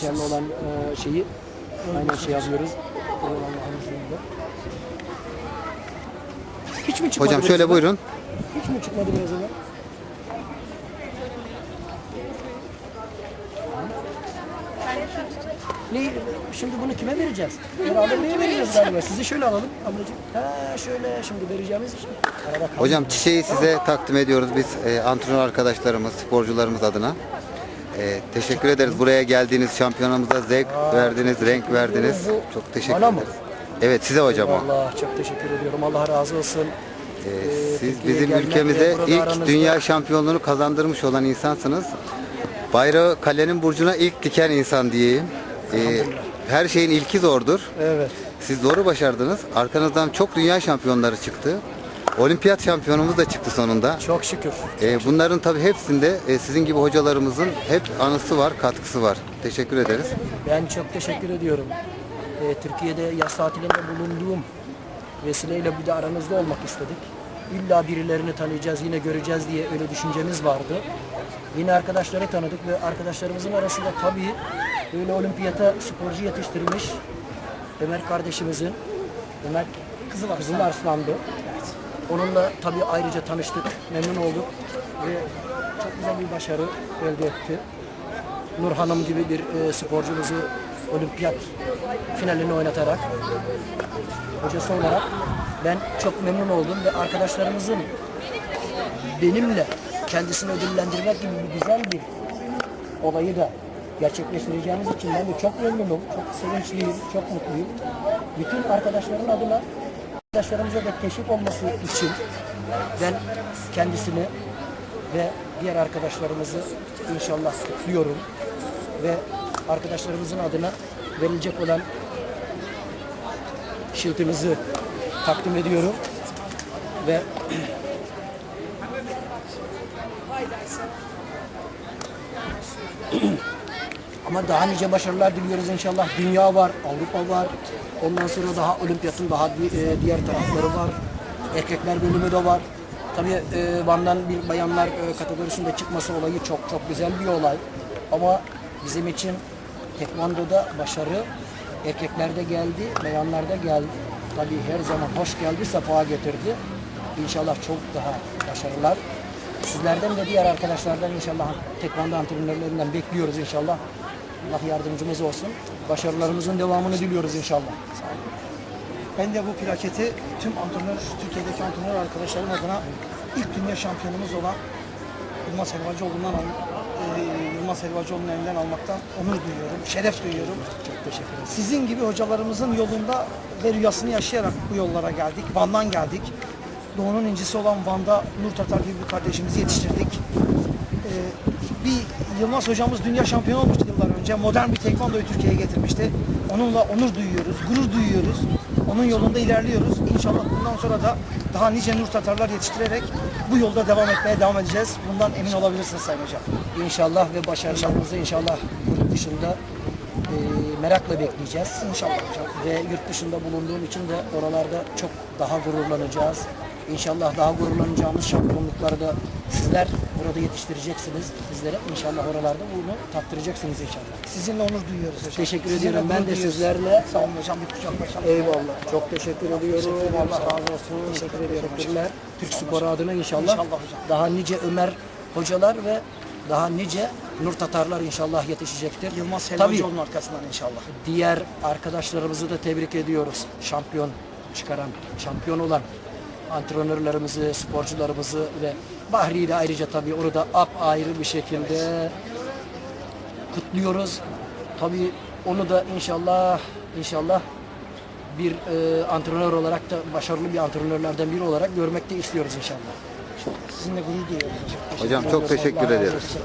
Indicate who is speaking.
Speaker 1: geçerli olan e, şeyi aynen şey yapıyoruz. Hiç mi çıkmadı
Speaker 2: Hocam şöyle buyurun.
Speaker 1: Hiç mi çıkmadı biraz evvel? Ne, şimdi bunu kime vereceğiz? Herhalde neye vereceğiz galiba? Sizi şöyle alalım ablacığım. Ha şöyle şimdi vereceğimiz için.
Speaker 2: Hocam çiçeği size takdim ediyoruz biz e, antrenör arkadaşlarımız, sporcularımız adına. E, teşekkür ederiz. Buraya geldiğiniz şampiyonumuza zevk verdiniz, renk verdiniz. Çok teşekkür
Speaker 1: bana mı?
Speaker 2: ederiz. Evet size hocam o.
Speaker 1: Allah çok teşekkür ediyorum. Allah razı olsun.
Speaker 2: Ee,
Speaker 1: Ee,
Speaker 2: Siz
Speaker 1: Türkiye'ye
Speaker 2: bizim
Speaker 1: gelmek
Speaker 2: ülkemize
Speaker 1: ve burada
Speaker 2: ilk
Speaker 1: aranızda-
Speaker 2: dünya şampiyonluğunu kazandırmış olan insansınız. Bayrağı kalenin burcuna ilk diken insan diyeyim. Ee, her şeyin ilki zordur.
Speaker 1: Evet.
Speaker 2: Siz doğru başardınız. Arkanızdan çok dünya şampiyonları çıktı. Olimpiyat şampiyonumuz da çıktı sonunda.
Speaker 1: Çok şükür.
Speaker 2: Ee, bunların tabii hepsinde e, sizin gibi hocalarımızın hep anısı var, katkısı var. Teşekkür ederiz.
Speaker 1: Ben çok teşekkür ediyorum. Ee, Türkiye'de yaz tatilinde bulunduğum vesileyle bir de aranızda olmak istedik. İlla birilerini tanıyacağız, yine göreceğiz diye öyle düşüncemiz vardı. Yine arkadaşları tanıdık ve arkadaşlarımızın arasında tabii böyle olimpiyata sporcu yetiştirmiş Ömer kardeşimizin, Ömer Kızıl, Kızıl Arslan'dı. Onunla tabii ayrıca tanıştık, memnun olduk ve çok güzel bir başarı elde etti. Nur Hanım gibi bir e, sporcumuzu olimpiyat finalini oynatarak hocası olarak ben çok memnun oldum ve arkadaşlarımızın benimle kendisini ödüllendirmek gibi bir güzel bir olayı da gerçekleştireceğimiz için ben de çok memnunum, çok sevinçliyim, çok mutluyum. Bütün arkadaşların adına arkadaşlarımıza da teşvik olması için ben kendisini ve diğer arkadaşlarımızı inşallah kutluyorum ve arkadaşlarımızın adına verilecek olan şiltimizi takdim ediyorum ve ama daha nice başarılar diliyoruz inşallah. Dünya var, Avrupa var. Ondan sonra daha olimpiyatın daha e, diğer tarafları var. Erkekler bölümü de var. Tabii e, Van'dan bir bayanlar e, kategorisinde çıkması olayı çok çok güzel bir olay. Ama bizim için tekvandoda başarı erkeklerde geldi, bayanlarda geldi. Tabii her zaman hoş geldi, sefa getirdi. İnşallah çok daha başarılar. Sizlerden ve diğer arkadaşlardan inşallah tekvando antrenörlerinden bekliyoruz inşallah. Allah yardımcımız olsun. Başarılarımızın devamını diliyoruz inşallah.
Speaker 3: Ben de bu plaketi tüm antrenör, Türkiye'deki antrenör arkadaşlarım adına ilk dünya şampiyonumuz olan Yılmaz Helvacıoğlu'ndan e, Yılmaz Helvacıoğlu'nun elinden almaktan onur duyuyorum, şeref duyuyorum.
Speaker 1: Çok teşekkür ederim.
Speaker 3: Sizin gibi hocalarımızın yolunda ve rüyasını yaşayarak bu yollara geldik. Van'dan geldik. Doğu'nun incisi olan Van'da Nur Tatar gibi bir kardeşimizi yetiştirdik. Ee, bir Yılmaz hocamız dünya şampiyonu olmuştu yıllar önce. Modern bir tekvandoyu Türkiye'ye getirmişti. Onunla onur duyuyoruz, gurur duyuyoruz. Onun yolunda ilerliyoruz. İnşallah bundan sonra da daha nice Nur Tatarlar yetiştirerek bu yolda devam etmeye devam edeceğiz. Bundan emin olabilirsiniz Sayın Hocam.
Speaker 1: İnşallah ve başarılarımızı inşallah yurt dışında e, merakla bekleyeceğiz.
Speaker 3: İnşallah hocam.
Speaker 1: Ve yurt dışında bulunduğum için de oralarda çok daha gururlanacağız. İnşallah daha gururlanacağımız şampiyonlukları da sizler burada yetiştireceksiniz bizlere. İnşallah oralarda bunu tattıracaksınız inşallah.
Speaker 3: Sizinle onur duyuyoruz hocam.
Speaker 1: Teşekkür
Speaker 3: Sizinle
Speaker 1: ediyorum. Ben de
Speaker 3: duyuyoruz.
Speaker 1: sizlerle
Speaker 3: Sağ olun hocam. Bir kucaklaşalım.
Speaker 1: Eyvallah. Çok teşekkür ediyorum.
Speaker 3: Teşekkür ediyorum.
Speaker 1: Allah razı olsun.
Speaker 3: Teşekkür ediyorum hocam.
Speaker 1: Teşekkürler. Türk Spor adına inşallah,
Speaker 3: İnşallah hocam.
Speaker 1: daha nice Ömer hocalar ve daha nice Nur Tatarlar inşallah yetişecektir.
Speaker 3: Yılmaz Helvacıoğlu'nun arkasından inşallah.
Speaker 1: diğer arkadaşlarımızı da tebrik ediyoruz. Şampiyon çıkaran, şampiyon olan antrenörlerimizi, sporcularımızı ve Bahri'yi de ayrıca tabii onu da ap ayrı bir şekilde kutluyoruz. Tabii onu da inşallah inşallah bir e, antrenör olarak da başarılı bir antrenörlerden biri olarak görmek de istiyoruz inşallah.
Speaker 3: Sizinle gurur duyuyorum hocam.
Speaker 2: Çok teşekkür ederiz.